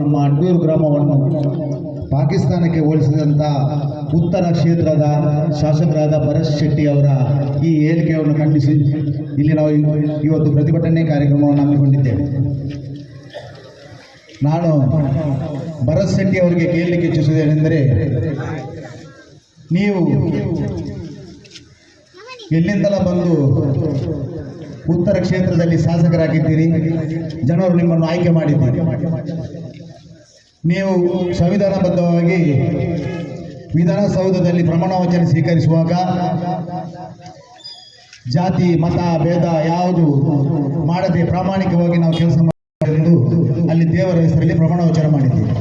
ನಮ್ಮ ಅಡ್ಡೂರು ಗ್ರಾಮವನ್ನು ಪಾಕಿಸ್ತಾನಕ್ಕೆ ಹೋಲಿಸಿದಂಥ ಉತ್ತರ ಕ್ಷೇತ್ರದ ಶಾಸಕರಾದ ಭರತ್ ಶೆಟ್ಟಿ ಅವರ ಈ ಹೇಳಿಕೆಯನ್ನು ಖಂಡಿಸಿ ಇಲ್ಲಿ ನಾವು ಇವತ್ತು ಪ್ರತಿಭಟನೆ ಕಾರ್ಯಕ್ರಮವನ್ನು ಹಮ್ಮಿಕೊಂಡಿದ್ದೇವೆ. ನಾನು ಭರತ್ ಶೆಟ್ಟಿ ಅವರಿಗೆ ಕೇಳಲಿಕ್ಕೆ ಇಚ್ಛಿಸುವುದೇನೆಂದರೆ ನೀವು ಎಲ್ಲಿಂದಲ ಬಂದು ಉತ್ತರ ಕ್ಷೇತ್ರದಲ್ಲಿ ಶಾಸಕರಾಗಿದ್ದೀರಿ, ಜನರು ನಿಮ್ಮನ್ನು ಆಯ್ಕೆ ಮಾಡಿದ್ದೀರಿ. ನೀವು ಸಂವಿಧಾನಬದ್ಧವಾಗಿ ವಿಧಾನಸೌಧದಲ್ಲಿ ಪ್ರಮಾಣ ವಚನ ಸ್ವೀಕರಿಸುವಾಗ ಜಾತಿ, ಮತ, ಭೇದ ಯಾವುದು ಮಾಡದೆ ಪ್ರಾಮಾಣಿಕವಾಗಿ ನಾವು ಕೆಲಸ ಎಂದು ಅಲ್ಲಿ ದೇವರ ಹೆಸರಲ್ಲಿ ಪ್ರಮಾಣ ವಚನ ಮಾಡಿದ್ದೀವಿ.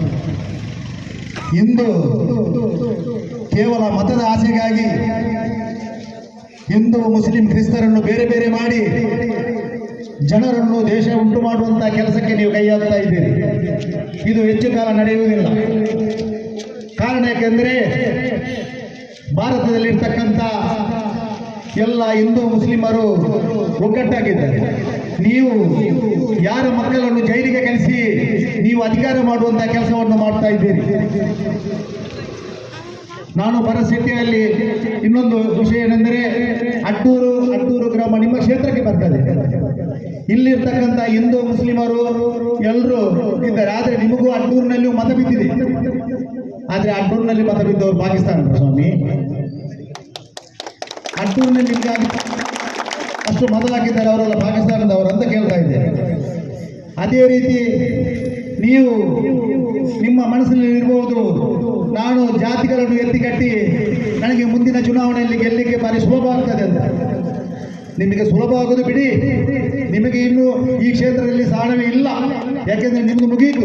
ಇಂದು ಕೇವಲ ಮತದ ಆಸೆಗಾಗಿ ಹಿಂದೂ, ಮುಸ್ಲಿಂ, ಕ್ರಿಸ್ತರನ್ನು ಬೇರೆ ಬೇರೆ ಮಾಡಿ ಜನರನ್ನು ದೇಶ ಉಂಟು ಮಾಡುವಂತಹ ಕೆಲಸಕ್ಕೆ ನೀವು ಕೈ ಹಾಕ್ತಾ ಇದ್ದೀರಿ. ಇದು ಹೆಚ್ಚು ಕಾಲ ನಡೆಯುವುದಿಲ್ಲ. ಕಾರಣ ಯಾಕೆಂದರೆ ಭಾರತದಲ್ಲಿರ್ತಕ್ಕಂಥ ಎಲ್ಲ ಹಿಂದೂ ಮುಸ್ಲಿಮರು ಒಗ್ಗಟ್ಟಾಗಿದ್ದಾರೆ. ನೀವು ಯಾರ ಮಕ್ಕಳನ್ನು ಜೈಲಿಗೆ ಕಳಿಸಿ ನೀವು ಅಧಿಕಾರ ಮಾಡುವಂಥ ಕೆಲಸವನ್ನು ಮಾಡ್ತಾ ಇದ್ದೀರಿ. ನಾನು ಪರಿಸ್ಥಿತಿಯಲ್ಲಿ ಇನ್ನೊಂದು ವಿಷಯ ಏನೆಂದರೆ ಅಡ್ಡೂರು ಅಡ್ಡೂರು ಗ್ರಾಮ ನಿಮ್ಮ ಕ್ಷೇತ್ರಕ್ಕೆ ಬರ್ತದೆ. ಇಲ್ಲಿರ್ತಕ್ಕಂಥ ಹಿಂದೂ ಮುಸ್ಲಿಮರು ಎಲ್ಲರೂ ಇದ್ದಾರೆ. ಆದರೆ ನಿಮಗೂ ಅಡ್ಡೂರಿನಲ್ಲಿಯೂ ಮತ ಬಿದ್ದಿದೆ. ಆದರೆ ಅಡ್ಡೂರಿನಲ್ಲಿ ಮತ ಬಿದ್ದವರು ಪಾಕಿಸ್ತಾನದ ಸ್ವಾಮಿ? ಅಡ್ಡೂರಿನಲ್ಲಿ ನಿಮ್ಗಾಗಿ ಅಷ್ಟು ಮತ ಹಾಕಿದ್ದಾರೆ ಅವರೆಲ್ಲ ಪಾಕಿಸ್ತಾನದವರು ಅಂತ ಕೇಳ್ತಾ ಇದ್ದೇನೆ. ಅದೇ ರೀತಿ ನೀವು ನಿಮ್ಮ ಮನಸ್ಸಿನಲ್ಲಿ ಇರಬಹುದು ನಾನು ಜಾತಿಗಳನ್ನು ಎತ್ತಿ ಕಟ್ಟಿ ನನಗೆ ಮುಂದಿನ ಚುನಾವಣೆಯಲ್ಲಿ ಗೆಲ್ಲಲಿಕ್ಕೆ ಭಾರಿ ಸುಲಭ ಆಗ್ತದೆ ಅಂತ. ನಿಮಗೆ ಸುಲಭ ಆಗೋದು ಬಿಡಿ. ನಿಮಗೆ ಇನ್ನು ಈ ಕ್ಷೇತ್ರದಲ್ಲಿ ಸಾಣವೇ ಇಲ್ಲ. ಯಾಕೆಂದ್ರೆ ನಿಮ್ದು ಮುಗಿಯಿತು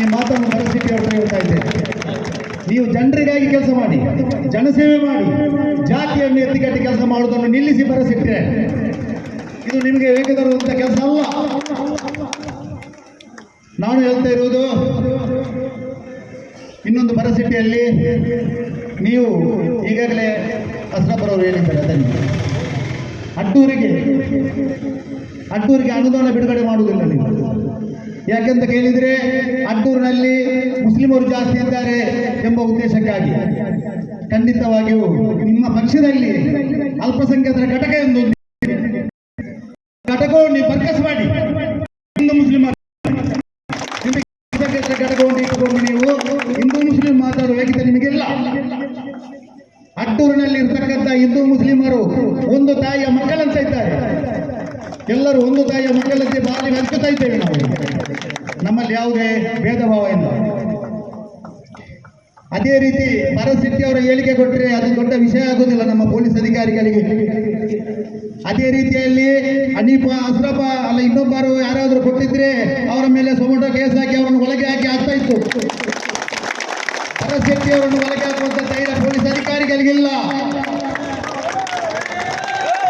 ಈ ಮಾತನ್ನು ಪರಿಸ್ಥಿತಿ ಅವ್ರ ಹೇಳ್ತಾ ಇದ್ದೇನೆ ನೀವು ಜನರಿಗಾಗಿ ಕೆಲಸ ಮಾಡಿ, ಜನಸೇವೆ ಮಾಡಿ, ಜಾತಿಯನ್ನು ಎತ್ತಿಕಟ್ಟಿ ಕೆಲಸ ಮಾಡುವುದನ್ನು ನಿಲ್ಲಿಸಿ ಬರಸಿಟ್ಟರೆ ಇದು ನಿಮಗೆ ತರುವಂಥ ಕೆಲಸ ಅಲ್ಲ? ನಾನು ಹೇಳ್ತಾ ಇರುವುದು, ಇನ್ನೊಂದು ಪರಿಸ್ಥಿತಿಯಲ್ಲಿ ನೀವು ಈಗಾಗಲೇ ಅಸ್ರಪರವರು ಹೇಳಿದ್ದಾರೆ, ಅದನ್ನು. ಅಡ್ಡೂರಿಗೆ. ಅಡ್ಡೂರಿಗೆ ಅನುದಾನ ಬಿಡುಗಡೆ ಮಾಡುವುದಿಲ್ಲ ನೀವು. ಯಾಕೆಂತ ಕೇಳಿದರೆ, ಅಡ್ಡೂರಿನಲ್ಲಿ ಮುಸ್ಲಿಮರು ಜಾಸ್ತಿ ಇದ್ದಾರೆ ಎಂಬ ಉದ್ದೇಶಕ್ಕಾಗಿ. ಖಂಡಿತವಾಗಿಯೂ ನಿಮ್ಮ ಪಕ್ಷದಲ್ಲಿ ಅಲ್ಪಸಂಖ್ಯಾತರ ಘಟಕ ಎಂದು ಘಟಕವನ್ನು ಬರ್ಕಸ್ ಮಾಡಿ ಹಿಂದೂ ಮುಸ್ಲಿಮರು ನಿಮಗೆ ಅಲ್ಪಸಂಖ್ಯಾತರ ಘಟಕವನ್ನು ಇಟ್ಟುಕೊಂಡು ನೀವು ಹಿಂದೂ ಮುಸ್ಲಿಂ ಮಾತಾಡುವ ಯೋಗ್ಯತೆ ನಿಮಗಿಲ್ಲ ಅಡ್ಡೂರಿನಲ್ಲಿ ಇರ್ತಕ್ಕಂಥ ಹಿಂದೂ ಮುಸ್ಲಿಮರು ಒಂದು ತಾಯಿಯ ಮಕ್ಕಳಂತ ಇದ್ದಾರೆ ಎಲ್ಲರೂ ಒಂದು ತಾಯಿಯ ಮಕ್ಕಳಂತೆ ಬಾಲಿ ಹಂಚುತ್ತಾ ಇದ್ದೇವೆ ನಾವು. ನಮ್ಮಲ್ಲಿ ಯಾವುದೇ ಭೇದ ಭಾವ ಇಲ್ಲ. ಅದೇ ರೀತಿ ಪರಸ್ಥಿತಿ ಅವರ ಹೇಳಿಕೆ ಕೊಟ್ಟರೆ ಅದು ದೊಡ್ಡ ವಿಷಯ ಆಗೋದಿಲ್ಲ ನಮ್ಮ ಪೊಲೀಸ್ ಅಧಿಕಾರಿಗಳಿಗೆ. ಅದೇ ರೀತಿಯಲ್ಲಿ ಅನೀಪ ಅಸ್ರಫ, ಅಲ್ಲ ಇನ್ನೊಬ್ಬರು ಯಾರಾದರೂ ಕೊಟ್ಟಿದ್ರೆ ಅವರ ಮೇಲೆ ಸೊಮೊಟೊ ಕೇಸ್ ಹಾಕಿ ಅವರನ್ನು ಒಳಗೆ ಹಾಕಿ ಆಗ್ತಾ ಇತ್ತು. ಪರಸ್ಥಿತಿ ಅವರನ್ನು ಒಳಗೆ ಹಾಕುವಂತ ಧೈರ್ಯ ಪೊಲೀಸ್ ಅಧಿಕಾರಿಗಳಿಗಿಲ್ಲ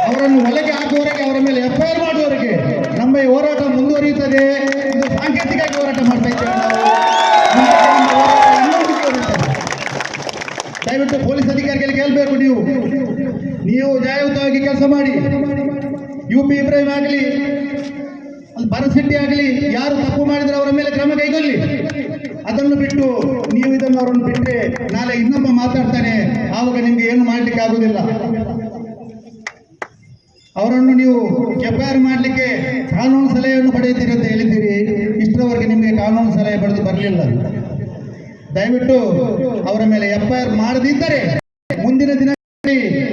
ಅವರನ್ನು ಒಳಗೆ ಹಾಕುವವರೆಗೆ ಅವರ ಮೇಲೆ ಎಫ್ಐಆರ್ ಮಾಡುವವರೆಗೆ ನಮ್ಮ ಈ ಹೋರಾಟ ಮುಂದುವರಿಯುತ್ತದೆ ಇದು ಸಾಂಕೇತಿಕವಾಗಿ ಹೋರಾಟ ಮಾಡ್ತಾ ಇದ್ದೇವೆ. ದಯವಿಟ್ಟು ಪೊಲೀಸ್ ಅಧಿಕಾರಿಗಳಿಗೆ ಹೇಳ್ಬೇಕು ನೀವು. ನೀವು ನ್ಯಾಯಯುತವಾಗಿ ಕೆಲಸ ಮಾಡಿ. ಯು ಪಿ ಇಬ್ರಾಹಿಂ ಆಗಲಿ, ಅಲ್ಲಿ ಆಗಲಿ, ಯಾರು ತಪ್ಪು ಮಾಡಿದ್ರೆ ಅವರ ಮೇಲೆ ಕ್ರಮ ಕೈಗೊಳ್ಳಿ. ಅದನ್ನು ಬಿಟ್ಟು ನೀವು ಇದನ್ನು ಅವರನ್ನು ಬಿಟ್ಟರೆ ನಾಳೆ ಇನ್ನೊಬ್ಬ ಮಾತಾಡ್ತಾನೆ. ಆವಾಗ ನಿಮ್ಗೆ ಏನು ಮಾಡ್ಲಿಕ್ಕೆ ಆಗುದಿಲ್ಲ ಅವರನ್ನು ನೀವು ಎಫ್ಐಆರ್ ಮಾಡಲಿಕ್ಕೆ ಕಾನೂನು ಸಲಹೆಯನ್ನು ಪಡೆಯುತ್ತೀರಿ ಅಂತ ಹೇಳಿದ್ದೀರಿ. ಇಷ್ಟರವರೆಗೆ ನಿಮಗೆ ಕಾನೂನು ಸಲಹೆ ಪಡೆದು ಬರಲಿಲ್ಲ. ದಯವಿಟ್ಟು ಅವರ ಮೇಲೆ ಎಫ್ಐಆರ್ ಮಾಡದಿದ್ದರೆ ಮುಂದಿನ ಪೊಲೀಸ್